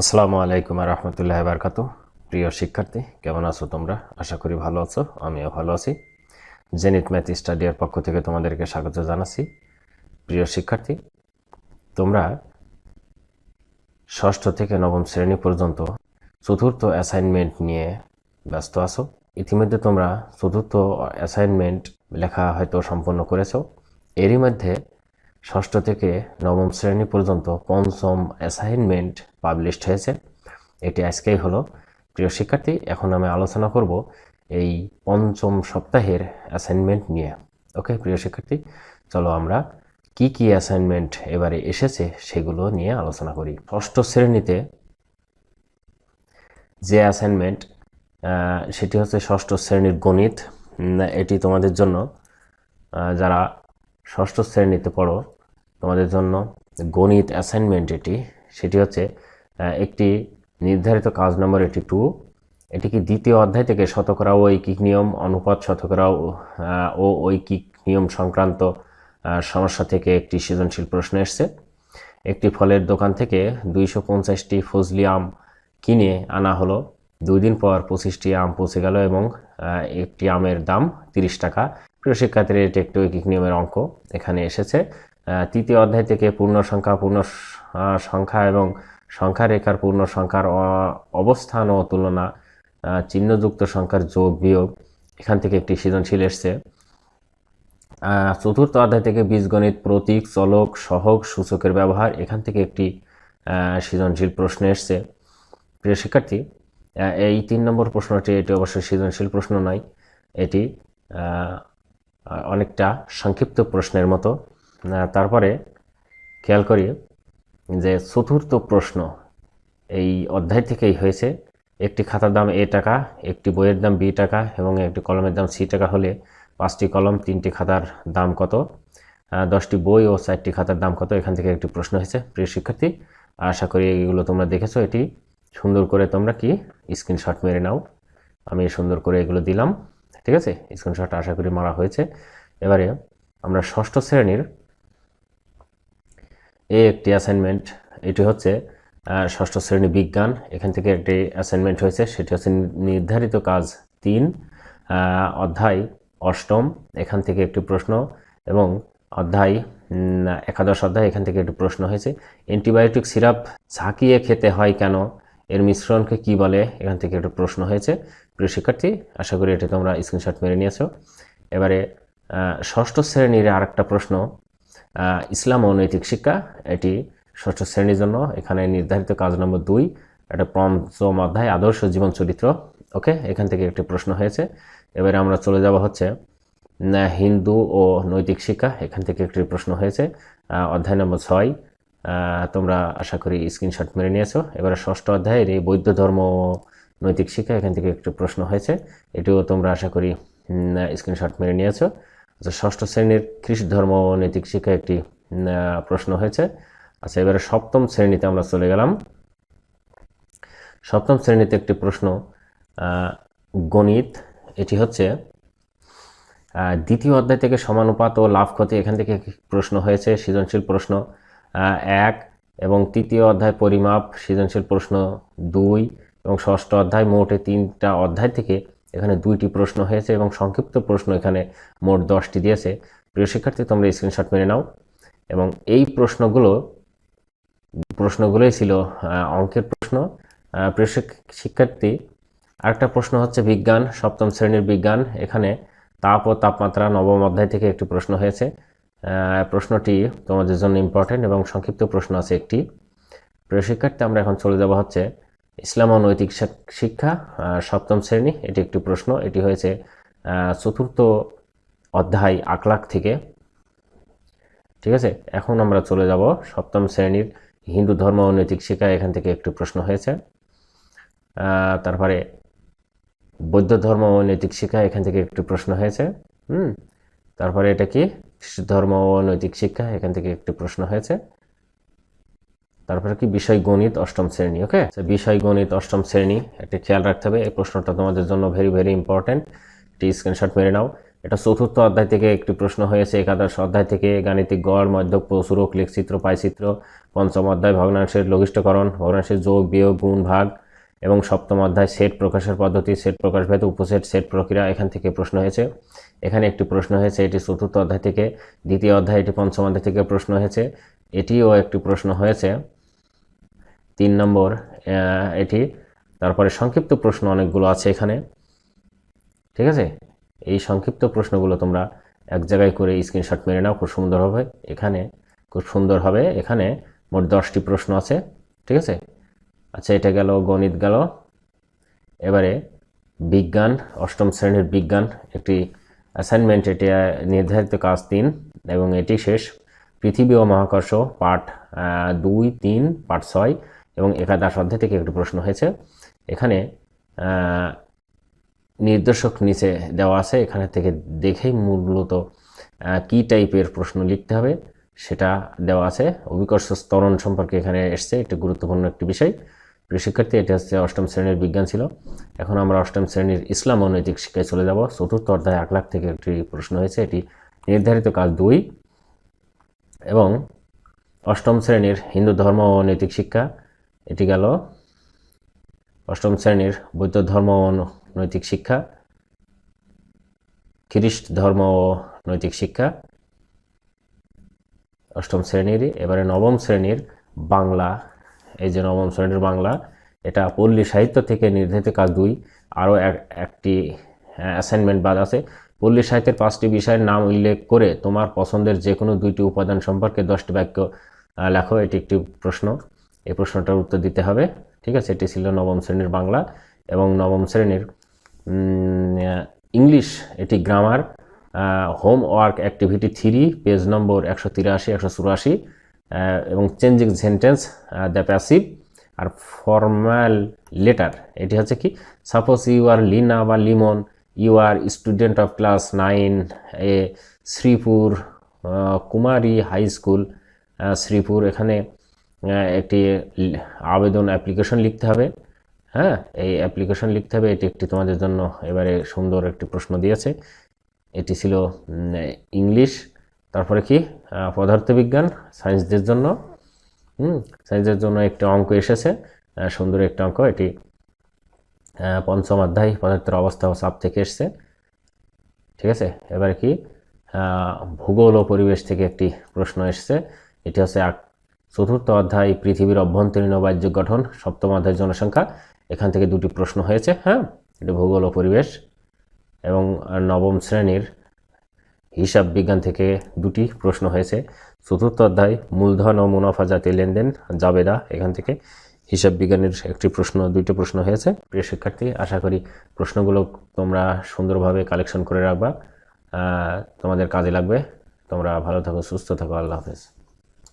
আসসালামু আলাইকুম রহমতুল্লাহ বারকাত প্রিয় শিক্ষার্থী, কেমন আছো তোমরা? আশা করি ভালো আছো, আমিও ভালো আছি। জেনিত ম্যাথ স্টাডিয়ার পক্ষ থেকে তোমাদেরকে স্বাগত জানাচ্ছি। প্রিয় শিক্ষার্থী, তোমরা ষষ্ঠ থেকে নবম শ্রেণি পর্যন্ত চতুর্থ অ্যাসাইনমেন্ট নিয়ে ব্যস্ত আছো। ইতিমধ্যে তোমরা চতুর্থ অ্যাসাইনমেন্ট লেখা হয়তো সম্পন্ন করেছ। এরই মধ্যে ষষ্ঠ থেকে নবম শ্রেণি পর্যন্ত পঞ্চম অ্যাসাইনমেন্ট পাবলিশড হয়েছে। এটি আজকেই হলো। প্রিয় শিক্ষার্থী, এখন আমি আলোচনা করব এই পঞ্চম সপ্তাহের অ্যাসাইনমেন্ট নিয়ে। ওকে প্রিয় শিক্ষার্থী, চলো আমরা কি কি অ্যাসাইনমেন্ট এবারে এসেছে সেগুলো নিয়ে আলোচনা করি। ষষ্ঠ শ্রেণীতে যে অ্যাসাইনমেন্ট সেটি হচ্ছে ষষ্ঠ শ্রেণির গণিত। এটি তোমাদের জন্য যারা ষষ্ঠ শ্রেণীতে পড়ো তোমাদের জন্য গণিত অ্যাসাইনমেন্ট এটি। সেটি হচ্ছে একটি নির্ধারিত কাজ নম্বর এটি টু এটি কি দ্বিতীয় অধ্যায় থেকে শতকরা ঐকিক নিয়ম, অনুপাত শতকরা ও- ঐকিক নিয়ম সংক্রান্ত সমস্যা থেকে একটি সৃজনশীল প্রশ্ন এসছে। একটি ফলের দোকান থেকে দুইশো পঞ্চাশটি ফজলি আম কিনে আনা হলো। দুই দিন পর পঁচিশটি আম পৌঁছে গেল এবং একটি আমের দাম তিরিশ টাকা। প্রিয় শিক্ষার্থীর, এটি একটি ঐকিক নিয়মের অঙ্ক। এখানে এসেছে তৃতীয় অধ্যায় থেকে পূর্ণ সংখ্যা পূর্ণ সংখ্যা এবং সংখ্যা রেখার পূর্ণ সংখ্যার অবস্থান ও তুলনা চিহ্নযুক্ত সংখ্যার যোগ বিয়োগ। এখান থেকে একটি সৃজনশীল এসছে। চতুর্থ অধ্যায় থেকে বীজগণিত, প্রতীক, চলক, সহগ, সূচকের ব্যবহার। এখান থেকে একটি সৃজনশীল প্রশ্ন এসছে। প্রিয় শিক্ষার্থী এই তিন নম্বর প্রশ্নটি, এটি অবশ্যই সৃজনশীল প্রশ্ন নয়, এটি অনেকটা সংক্ষিপ্ত প্রশ্নের মতো। তারপরে খেয়াল করি যে চতুর্থ প্রশ্ন এই অধ্যায় থেকেই হয়েছে, একটি খাতার দাম এ টাকা, একটি বইয়ের দাম বি টাকা এবং একটি কলমের দাম সি টাকা হলে পাঁচটি কলম, তিনটি খাতার দাম কত? দশটি বই ও চারটি খাতার দাম কত? এখান থেকে একটি প্রশ্ন হয়েছে, প্রিয় শিক্ষার্থী। আশা করি এগুলো তোমরা দেখেছ, এটি সুন্দর করে তোমরা কি স্ক্রিনশট মেরে নাও। আমি সুন্দর করে এগুলো দিলাম, ঠিক আছে? স্ক্রিনশট আশা করি মারা হয়েছে। এবারে আমরা ষষ্ঠ শ্রেণির এই একটি অ্যাসাইনমেন্ট এটি হচ্ছে ষষ্ঠ শ্রেণি বিজ্ঞান। এখান থেকে একটি অ্যাসাইনমেন্ট হয়েছে সেটি হচ্ছে নির্ধারিত কাজ তিন অধ্যায় অষ্টম এখান থেকে একটি প্রশ্ন এবং অধ্যায় একাদশ অধ্যায় এখান থেকে একটি প্রশ্ন হয়েছে। অ্যান্টিবায়োটিক সিরাপ ঝাঁকিয়ে খেতে হয় কেন? এর মিশ্রণকে কি বলে? এখান থেকে একটি প্রশ্ন হয়েছে। প্রিয় শিক্ষার্থী আশা করি এটি তোমরা স্ক্রিনশট মেরে নিয়েছো। এবারে ষষ্ঠ শ্রেণির আরেকটা প্রশ্ন। আহ, ইসলাম ও নৈতিক শিক্ষা, এটি ষষ্ঠ শ্রেণির জন্য। এখানে নির্ধারিত কাজ নম্বর দুই এটা পঞ্চম অধ্যায়, আদর্শ জীবন চরিত্র। ওকে, এখান থেকে একটি প্রশ্ন হয়েছে। এবারে আমরা চলে যাব হচ্ছে হিন্দু ও নৈতিক শিক্ষা, এখান থেকে একটি প্রশ্ন হয়েছে। অধ্যায় নম্বর ছয় তোমরা আশা করি স্ক্রিনশট মেরে নিয়েছো। এবারে ষষ্ঠ অধ্যায়ের এই বৌদ্ধ ধর্ম নৈতিক শিক্ষা, এখান থেকে একটি প্রশ্ন হয়েছে। এটিও তোমরা আশা করি স্ক্রিনশট মেরে নিয়েছো। আচ্ছা ষষ্ঠ শ্রেণির খ্রিস্ট ধর্ম নৈতিক শিক্ষা একটি প্রশ্ন হয়েছে। আচ্ছা এবারে সপ্তম শ্রেণীতে আমরা চলে গেলাম। সপ্তম শ্রেণীতে একটি প্রশ্ন গণিত। এটি হচ্ছে দ্বিতীয় অধ্যায় থেকে সমানুপাত ও লাভ ক্ষতি। এখান থেকে প্রশ্ন হয়েছে, সৃজনশীল প্রশ্ন এক। এবং তৃতীয় অধ্যায় পরিমাপ, সৃজনশীল প্রশ্ন দুই। এবং ষষ্ঠ অধ্যায় মোটে তিনটা অধ্যায় থেকে এখানে দুইটি প্রশ্ন হয়েছে এবং সংক্ষিপ্ত প্রশ্ন এখানে মোট দশটি দিয়েছে। প্রিয় শিক্ষার্থী, তোমরা স্ক্রিনশট মেনে নাও। এবং এই প্রশ্নগুলো, প্রশ্নগুলোই ছিল অঙ্কের প্রশ্ন। প্রিয় শিক- শিক্ষার্থী, আরেকটা প্রশ্ন হচ্ছে বিজ্ঞান, সপ্তম শ্রেণির বিজ্ঞান। এখানে তাপ ও তাপমাত্রা নবম অধ্যায় থেকে একটি প্রশ্ন হয়েছে। প্রশ্নটি তোমাদের জন্য ইম্পর্টেন্ট এবং সংক্ষিপ্ত প্রশ্ন আছে একটি। প্রিয় শিক্ষার্থী, আমরা এখন চলে যাব হচ্ছে ইসলাম ও নৈতিক শিক্ষা সপ্তম শ্রেণি, এটি একটি প্রশ্ন। এটি হয়েছে চতুর্থ অধ্যায় আকলাক থেকে। ঠিক আছে? এখন আমরা চলে যাব সপ্তম শ্রেণির হিন্দু ধর্ম ও নৈতিক শিক্ষা। এখান থেকে একটি প্রশ্ন হয়েছে তারপরে বৌদ্ধ ধর্ম ও নৈতিক শিক্ষা, এখান থেকে একটি প্রশ্ন হয়েছে, হুম? তারপরে এটা কি? খ্রিস্ট ধর্ম ও নৈতিক শিক্ষা, এখান থেকে একটি প্রশ্ন হয়েছে। তারপরে কি বিষয় গণিত অষ্টম শ্রেণি, ওকে? বিষয় গণিত অষ্টম শ্রেণি, একটা খেয়াল রাখতে হবে, এই প্রশ্নটা তোমাদের জন্য ভেরি ভেরি ইম্পর্টেন্ট একটি স্ক্রিনশট মেরে নাও। এটা চতুর্থ অধ্যায় থেকে একটি প্রশ্ন হয়েছে, একাদশ অধ্যায় থেকে গাণিতিক গড়, মধ্যক প্রসুরক লেখচিত্র, পাইচিত্র, পঞ্চম অধ্যায়, ভগ্নাংশের লঘিষ্ঠকরণ, ভগ্নাংশের যোগ, বিয়োগ, গুণ, ভাগ, এবং সপ্তম অধ্যায়, সেট প্রকাশের পদ্ধতি, সেট প্রকাশ প্রকাশভেদ উপসেট, সেট প্রক্রিয়া, এখান থেকে প্রশ্ন হয়েছে। এখানে একটি প্রশ্ন হয়েছে, এটি চতুর্থ অধ্যায় থেকে, দ্বিতীয় অধ্যায়, এটি পঞ্চম অধ্যায় থেকে প্রশ্ন হয়েছে। এটিও একটি প্রশ্ন হয়েছে। তিন নম্বর এটি। তারপরে সংক্ষিপ্ত প্রশ্ন অনেকগুলো আছে এখানে। ঠিক আছে? এই সংক্ষিপ্ত প্রশ্নগুলো তোমরা এক জায়গায় করে স্ক্রিনশট মেরে নাও, খুব সুন্দর হবে। এখানে খুব সুন্দর হবে। এখানে মোট দশটি প্রশ্ন আছে। ঠিক আছে? আচ্ছা এটা গেল, গণিত গেল। এবারে বিজ্ঞান, অষ্টম শ্রেণির বিজ্ঞান, একটি অ্যাসাইনমেন্ট এটি নির্ধারিত কাজ তিন এবং এটি শেষ। পৃথিবী ও মহাকর্ষ, পাঠ দুই, তিন, পাঠ ছয়। এবং একাদশ অধ্যায় থেকে একটি প্রশ্ন হয়েছে। এখানে নির্দেশক নিচে দেওয়া আছে। এখানে থেকে দেখেই মূলত কি টাইপের প্রশ্ন লিখতে হবে সেটা দেওয়া আছে। অভিকর্ষ স্তরণ সম্পর্কে এখানে এসছে একটি গুরুত্বপূর্ণ একটি বিষয়। প্রিয় শিক্ষার্থী, এটি হচ্ছে অষ্টম শ্রেণির বিজ্ঞান ছিল। এখন আমরা অষ্টম শ্রেণির ইসলাম ও নৈতিক শিক্ষায় চলে যাব। চতুর্থ অধ্যায় এক লাখ থেকে একটি প্রশ্ন হয়েছে। এটি নির্ধারিত কাজ দুই। এবং অষ্টম শ্রেণির হিন্দু ধর্ম ও নৈতিক শিক্ষা এটি গেল অষ্টম শ্রেণির বৌদ্ধ ধর্ম ও নৈতিক শিক্ষা, খ্রিস্ট ধর্ম ও নৈতিক শিক্ষা। অষ্টম শ্রেণীরই এবারে নবম শ্রেণির বাংলা। এই যে নবম শ্রেণির বাংলা, এটা পল্লী সাহিত্য থেকে নির্ধারিত কাজ দুই, আরও এক- একটি অ্যাসাইনমেন্ট বাদ আছে। পল্লী সাহিত্যের পাঁচটি বিষয়ের নাম উল্লেখ করে তোমার পছন্দের যে কোনো দুইটি উপাদান সম্পর্কে দশটি বাক্য লেখো, এটি একটি প্রশ্ন। এই প্রশ্নটার উত্তর দিতে হবে। ঠিক আছে, এটি ছিল নবম শ্রেণির বাংলা এবং নবম শ্রেণির ইংলিশ, এটি grammar homework activity three, page number একশো তিরাশি, একশো চুরাশি এবং চেঞ্জিং সেন্টেন্স দ্য প্যাসিভ আর ফর্মাল লেটার। এটি হচ্ছে কি, সাপোজ ইউ আর লিনা বা Limon, you are student of class nine a Sripur Kumari high school Sripur. এখানে একটি লি- আবেদন অ্যাপ্লিকেশন লিখতে হবে। হ্যাঁ এই অ্যাপ্লিকেশন লিখতে হবে। এটি একটি তোমাদের জন্য এবারে সুন্দর একটি প্রশ্ন দিয়েছে। এটি ছিল ইংলিশ, তারপরে কি? পদার্থবিজ্ঞান, সায়েন্সদের জন্য। হুম, সায়েন্সের জন্য একটি অঙ্ক এসেছে। সুন্দর একটি অঙ্ক। এটি পঞ্চম অধ্যায়, পদার্থের অবস্থা ও চাপ থেকে এসছে। ঠিক আছে? এবারে কি? ভূগোল ও পরিবেশ থেকে একটি প্রশ্ন এসছে। এটি হচ্ছে চতুর্থ অধ্যায়, পৃথিবীর অভ্যন্তরীণ ও বাহ্যিক গঠন, সপ্তম অধ্যায় জনসংখ্যা। এখান থেকে দুটি প্রশ্ন হয়েছে হ্যাঁ? এটি ভূগোল ও পরিবেশ। এবং নবম শ্রেণির হিসাব বিজ্ঞান থেকে দুটি প্রশ্ন হয়েছে। চতুর্থ অধ্যায়, মূলধন ও মুনাফা জাতীয় লেনদেন, জাবেদা, এখান থেকে হিসাব বিজ্ঞানের একটি প্রশ্ন, দুইটি প্রশ্ন হয়েছে। প্রিয় শিক্ষার্থী, আশা করি প্রশ্নগুলো তোমরা সুন্দরভাবে কালেকশন করে রাখবা। তোমাদের কাজে লাগবে। তোমরা ভালো থাকো, সুস্থ থাকো, আল্লাহ হাফেজ।